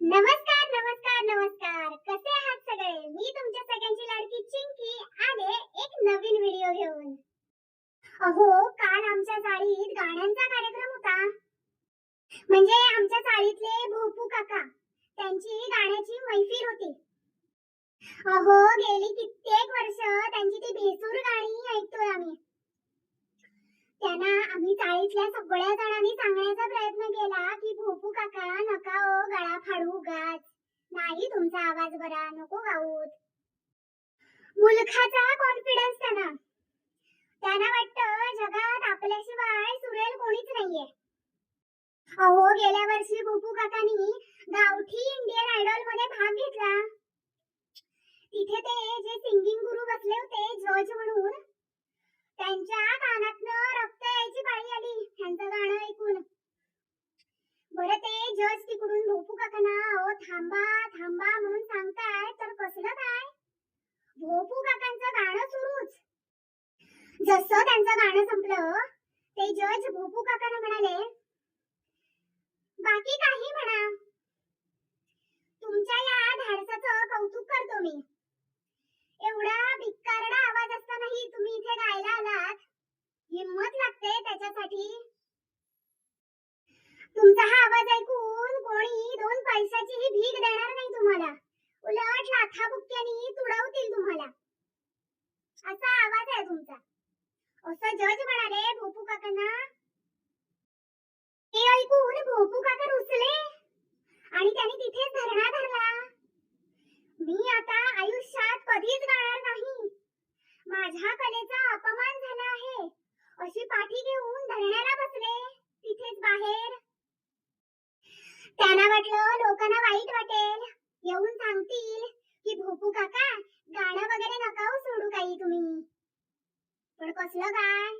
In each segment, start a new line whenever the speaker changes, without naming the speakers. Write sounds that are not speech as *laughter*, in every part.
नमस्कार नमस्कार नमस्कार. कसे आहात सगळे? मी तुमच्या सगळ्यांची लाडकी चिंकी. आले एक नवीन व्हिडिओ घेऊन. अहो काल आमच्या चाळीत गाण्यांचा कार्यक्रम होता. म्हणजे आमच्या चाळीतले भोपू काका त्यांची गाण्याची मैफिल होती. अहो गेली कित्येक वर्ष त्यांची ती भेसूर गाणी ऐकतोय आम्ही. त्यांना आम्ही चाळीतल्या सगळ्या जणांनी सांगण्याचा प्रयत्न केला की भोपू काका नका ओ गळा फाडू उगाच नाही तुमचा आवाज बरा नको गाऊत. मुलखाचा कॉन्फिडन्स त्यांना. त्यांना वाटतं जगात आपल्याशिवाय सुरेल कोणीच नाहीये. अहो गेल्या वर्षी भोपू काकांनी गावठी इंडियन आयडॉलमध्ये भाग घेतला. तिथे ते जे सिंगिंग गुरु बसले होते जज म्हणून त्यांच्या कानातनं रक्त यायची पाळी आली त्यांचं गाणं ऐकून बरं ते जज तिकडून भोपू काकांना अहो थांबा थांबा म्हणून सांगताय तर कसलं काय भोपू काकांचं गाणं सुरूच जसं त्यांचं गाणं संपलं ते जज भोपू काकाने म्हणाले बाकी काही म्हणा. तुमच्या या धाडसाचं कौतुक करतो मी. एवढा भिक्कारडा आवाज असतानाही तुम्ही इथे गायला आलात. हिम्मत लागते त्याच्यासाठी. तुमचा हा आवाज ऐकून कोणी दोन पैशाचीही भीक देणार नाही तुम्हाला. उलट लाथाबुक्क्यांनी तुडवतील तुम्हाला. असा आवाज आहे तुमचा. असं जज म्हणाले भोपू काकांना हे ऐकून भोपू काका रुसले आणि त्याने तिथेच धरणा धरला मी आता आयुष्यात कधीच गाणार नाही माझ्या कलेचा अपमान झाला आहे अशी पाठी घेऊन धरण्याला बसले तिथेच बाहेर त्यांना वाटलं लोकांना वाईट वाटेल येऊन सांगतील की भोपू काका गाणं वगैरे नका सोडू काही तुम्ही पण कसलं काय?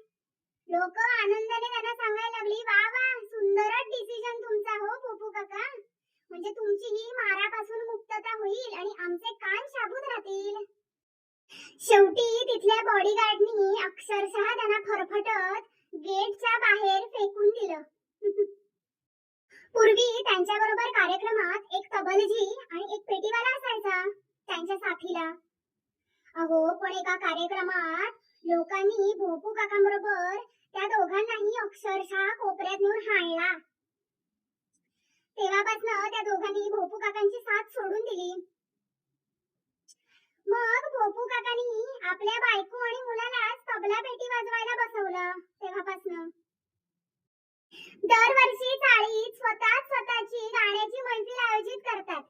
लोक आनंदाने त्यांना सांगायला लागली वा वा सुंदरच डिसिजन तुमचा हो पोपू काका. म्हणजे तुमची ही मारापासून मुक्तता होईल आणि आमचे कान शाबूत राहतील. शेवटी तिथल्या बॉडीगार्डनी अक्षरशः त्यांना फरफटत गेटच्या बाहेर फेकून दिलं. पूर्वी त्यांच्या बरोबर कार्यक्रमात एक तबलजी आणि एक पेटीवाला असायचा त्यांच्या साथीला. अहो पण एका कार्यक्रमात लोकांनी भोपू काकांबरोबर त्या दोघांनाही अक्षरशः कोपऱ्यात नेऊन हाणला. तेव्हापासनं त्या दोघांनी भोपू काकांची साथ सोडून दिली. मग भोपू काकांनी आपल्या बायको आणि मुलाला तबला पेटी वाजवायला बसवलं तेव्हापासनं. दरवर्षी चाळीत स्वतः स्वतःची गाण्याची मैफिल आयोजित करतात.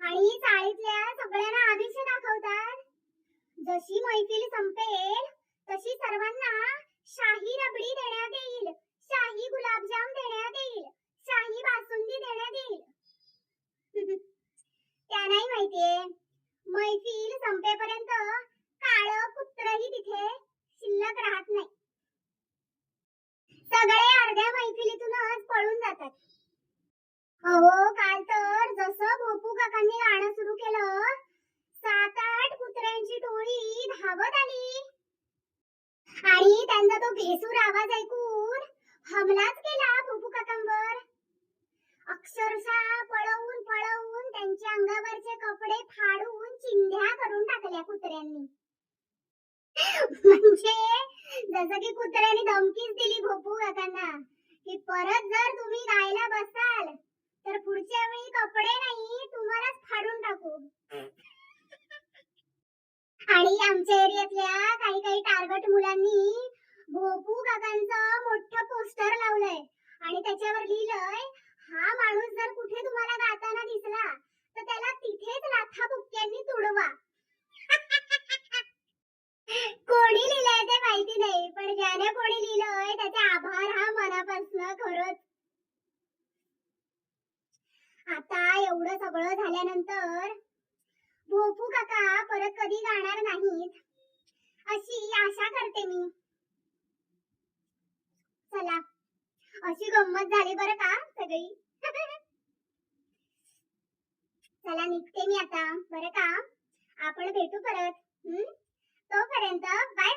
आणि चाळीतल्या मैफिल संपेल तशी सर्वांना शाही रबडी देण्यात येईल शाही गुलाबजाम देण्यात येईल शाही बासुंदी देण्यात येईल त्यांनाही माहितीये मैफिल संपेपर्यंत काळ कुत्रही तिथे शिल्लक राहत नाही सगळे अर्ध्या मैफिलीतूनच पळून जातात अहो काल तर जसं भोपू काकांनी गाणं सुरू केलं सात आठ कुत्र्यांची टोळी धावत आली आणि त्यांचा तो भेसूर आवाज ऐकून हमलाच केला पोपू काकांवर. अक्षरशः पळवून पळवून त्यांच्या अंगावरचे कपडे फाडून चिंध्या करून टाकल्या कुत्र्यांनी. म्हणजे जसं की कुत्र्यांनी धमकीच दिली भोपू काकांना की परत जर तुम्ही गायला बसाल तर पुढच्या वेळी कपडे नाही तुम्हालाच फाडून टाकू. आणि आमच्या एरियातल्या काही काही टार्गेट मुलांनी भोपू काकांचं मोठं पोस्टर लावलंय. आणि त्याच्यावर लिहिलंय हा माणूस जर कुठे तुम्हाला गाताना दिसला तर त्याला तिथेच लाथा बुक्क्यांनी तुडवा. *laughs* कोणी लिहिलंय ते माहिती नाही पण ज्याने कोणी लिहिलंय त्याचे आभार हा मनापासून खरंच. आता एवढं सगळं झाल्यानंतर भोपू काका परत कधी गाणार नाहीत अशी आशा करते मी. चला. अशी गंमत झाली बरं का सगळी. *laughs* चला निघते मी आता. बरं का? आपण भेटू परत. हम्म? तोपर्यंत बाय